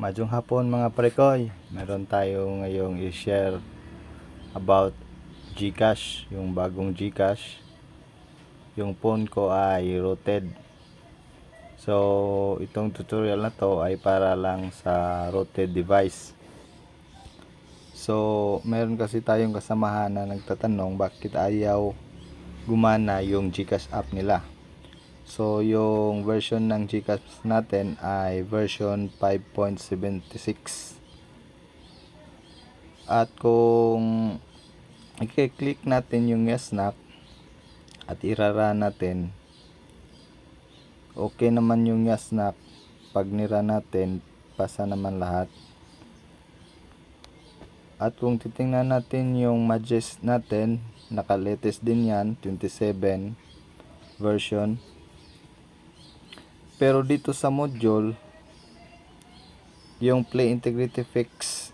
Majong hapon mga parekoy. Meron tayo ngayong i-share about GCash, yung bagong GCash. Yung phone ko ay rooted. So, itong tutorial na to ay para lang sa rooted device. So, meron kasi tayong kasamahan na nagtatanong bakit ayaw gumana yung GCash app nila. So, yung version ng GCash natin ay version 5.76. At kung i-click natin yung yes snap at irara natin, okay naman yung yes snap. Pag nira natin, pasa naman lahat. At kung titingnan natin yung Majest natin, naka-latest din yan, 27 version. Pero dito sa module, yung Play Integrity Fix,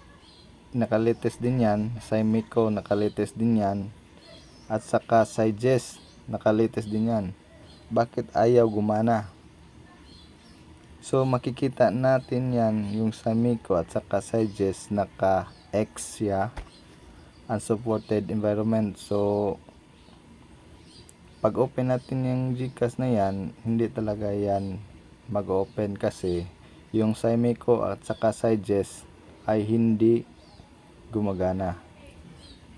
naka-latest din yan. Simico, naka-latest din yan. At saka Sigest, naka-latest din yan. Bakit ayaw gumana? So makikita natin yan yung Samico at saka Sigest naka-X siya unsupported environment. So pag open natin yung Gcash na yan, hindi talaga yan mag-open kasi yung Simico at saka Sigest ay hindi gumagana.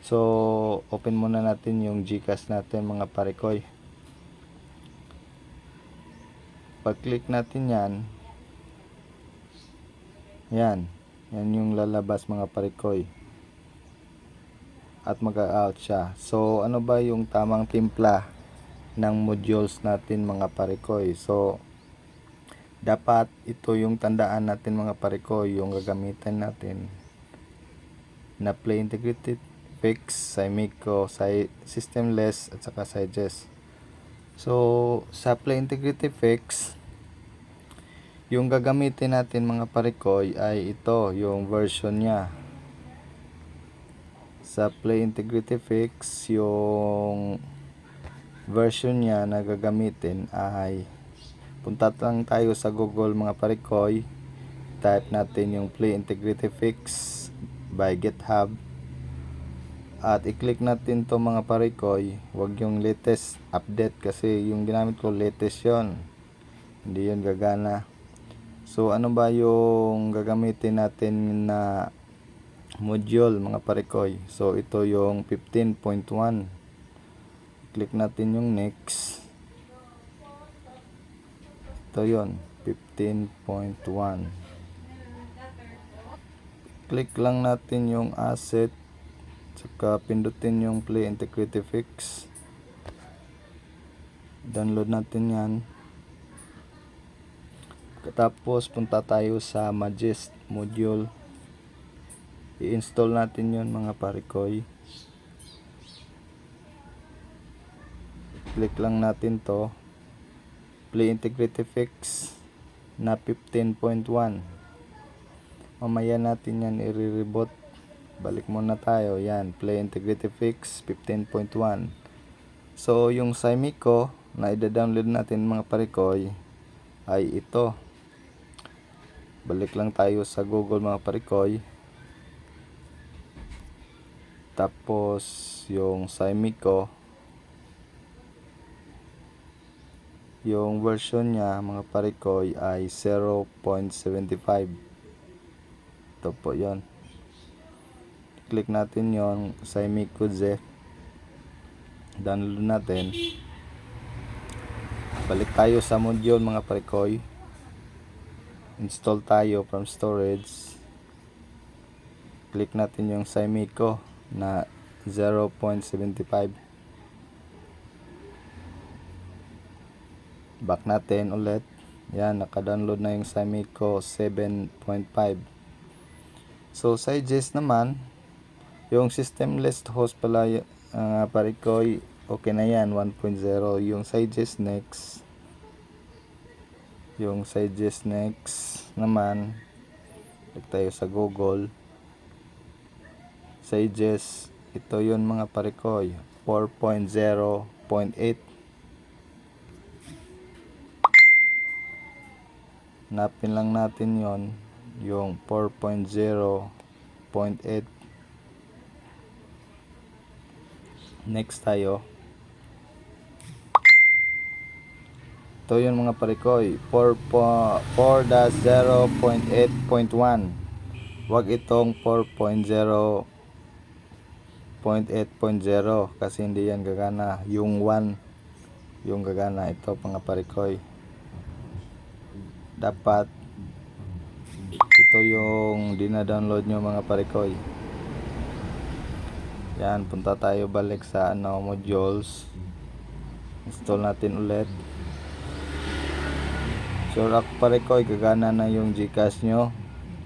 So open muna natin yung Gcash natin mga parekoy. Pag click natin yan, yan, yan yung lalabas mga parekoy at mag-out siya. So, ano ba yung tamang timpla ng modules natin mga parekoy? So, dapat ito yung tandaan natin mga parekoy, yung gagamitin natin na Play Integrated Fix, Simico, si Systemless at saka Sigest. So, sa Play Integrity Fix, yung gagamitin natin mga parekoy ay ito, yung version niya sa Play Integrity Fix yung version niya na gagamitin ay punta lang tayo sa Google mga parikoy type natin yung Play Integrity Fix by GitHub. At i-click natin to mga parikoy wag yung latest update kasi yung ginamit ko latest yon hindi yun gagana. So ano ba yung gagamitin natin na module mga parekoy so ito yung 15.1 click natin yung next ito yon 15.1 click lang natin yung asset saka pindutin yung play integrity fix. Download natin yan. Tapos punta tayo sa Magist module. I-install natin yon mga parikoy. Click lang natin to play integrity fix na 15.1 mamaya natin yan i-reboot balik muna tayo. Yan play integrity fix 15.1 so yung Simico na i-download natin mga parikoy ay ito. Balik lang tayo sa google mga parikoy tapos yung Simico yung version niya mga parikoy ay 0.75 ito po yon click natin yon Simico Zef download natin. Balik tayo sa module mga parikoy install tayo from storage. Click natin yung Simico na 0.75 back natin ulit. Yan naka-download na yung Simico 7.5 so Sigest naman yung systemless host pala uh, parikoy okay na yan 1.0 yung Sigest next yung Sigest next naman click tayo sa Google. Sages ito yun mga parikoy 4.0.8 napin lang natin yon yung 4.0.8 next tayo. Ito yun mga parikoy. 4.0.8.1 wag itong 4.0.8.0 kasi hindi yan gagana. Yung 1 yung gagana. Ito mga parikoy dapat ito yung dina-download nyo mga parikoy yan punta tayo balik sa ano modules. Install natin ulit. Sure ako parikoy gagana na yung gcash nyo.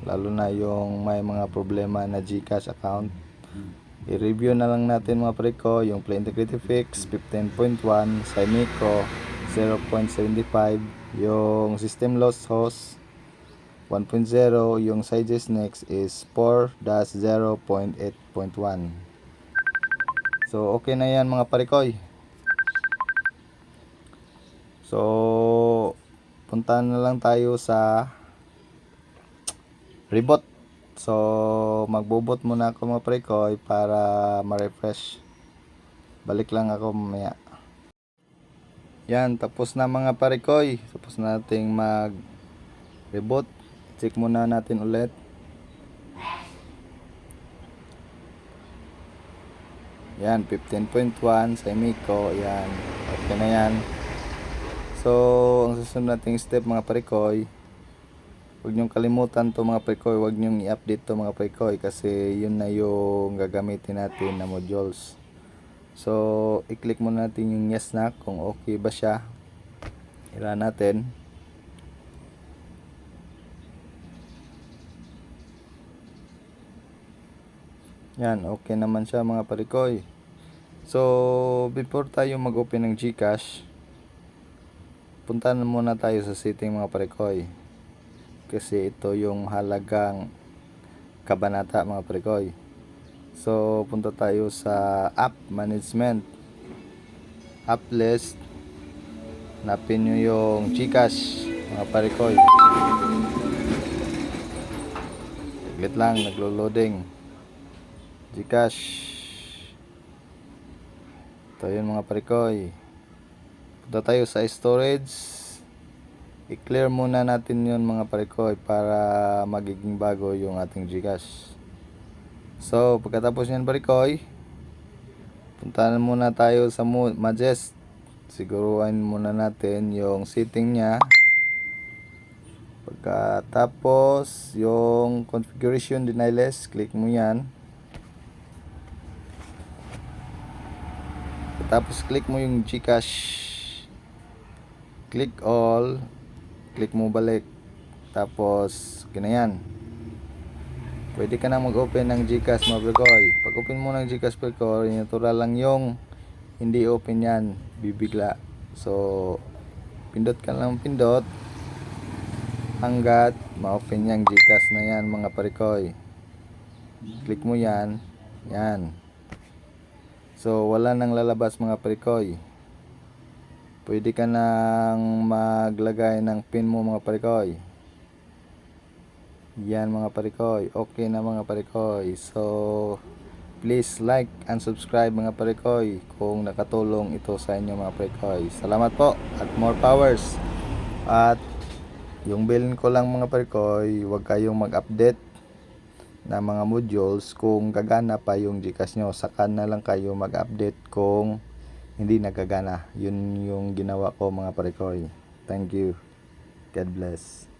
Lalo na yung may mga problema na gcash account. I-review na lang natin mga parikoy yung play integrity fix 15.1 sa Micro 0.75 yung system loss host 1.0 yung sizes next is 4-0.8.1 so okay na yan mga parikoy. So punta na lang tayo sa reboot. So magbubot muna ako mga parikoy para ma-refresh. Balik lang ako mamaya yan tapos na mga parikoy tapos na nating mag reboot check muna natin ulit. Yan 15.1 sa Miko yan okay na yan. So ang susunod nating step mga parikoy huwag niyong kalimutan to mga parikoy huwag niyong i-update to mga parikoy kasi yun na yung gagamitin natin na modules so i-click muna natin yung yes na kung okay ba siya ila natin Yan, okay naman siya mga parikoy. So, before tayo mag-open ng GCash, punta na muna tayo sa setting mga parikoy. Kasi ito yung halagang kabanata mga parikoy. So, punta tayo sa app management. App list. Napin nyo yung GCash mga parikoy. Saglit lang, naglo-loading. Gcash. Ito yun mga parikoy. Punta tayo sa storage. I-clear muna natin yun mga parikoy para magiging bago yung ating Gcash. So, pagkatapos yan parikoy, punta na muna tayo sa Majest. Siguruhan muna natin yung setting niya. Pagkatapos, yung configuration deny list, click mo yan. Tapos click mo yung Gcash. Click all. Click mo balik. Tapos ganyan. Pwede ka na mag-open ng Gcash mga Prekoy. Pag open mo ng Gcash Prekoy, natural lang yung hindi open yan. Bibigla. So, pindot ka lang pindot hanggat ma-open yung Gcash na yan mga Prekoy. Click mo yan. Yan. So, wala nang lalabas mga parikoy. Pwede ka nang maglagay ng pin mo mga parikoy. Yan mga parikoy. Okay na mga parikoy. So, please like and subscribe mga parikoy kung nakatulong ito sa inyo mga parikoy. Salamat po at more powers. At yung bilin ko lang mga parikoy, huwag kayong mag-update na mga modules kung gagana pa yung Gcash nyo saka na lang kayo mag-update kung hindi nagagana yun yung ginawa ko mga parikoy thank you God bless